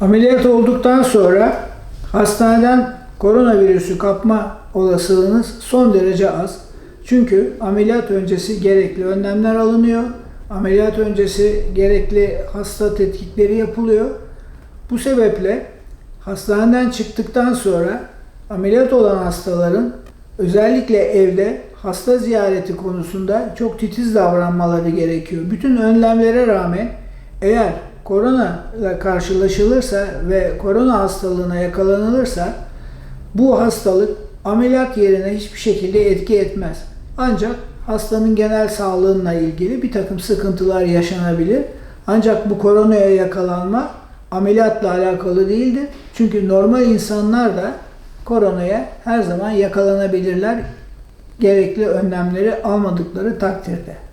Ameliyat olduktan sonra hastaneden koronavirüsü kapma olasılığınız son derece az. Çünkü ameliyat öncesi gerekli önlemler alınıyor. Ameliyat öncesi gerekli hasta tetkikleri yapılıyor. Bu sebeple hastaneden çıktıktan sonra ameliyat olan hastaların özellikle evde hasta ziyareti konusunda çok titiz davranmaları gerekiyor. Bütün önlemlere rağmen eğer korona ile karşılaşılırsa ve korona hastalığına yakalanılırsa bu hastalık ameliyat yerine hiçbir şekilde etki etmez. Ancak hastanın genel sağlığına ilgili bir takım sıkıntılar yaşanabilir. Ancak bu koronaya yakalanma ameliyatla alakalı değildir. Çünkü normal insanlar da koronaya her zaman yakalanabilirler gerekli önlemleri almadıkları takdirde.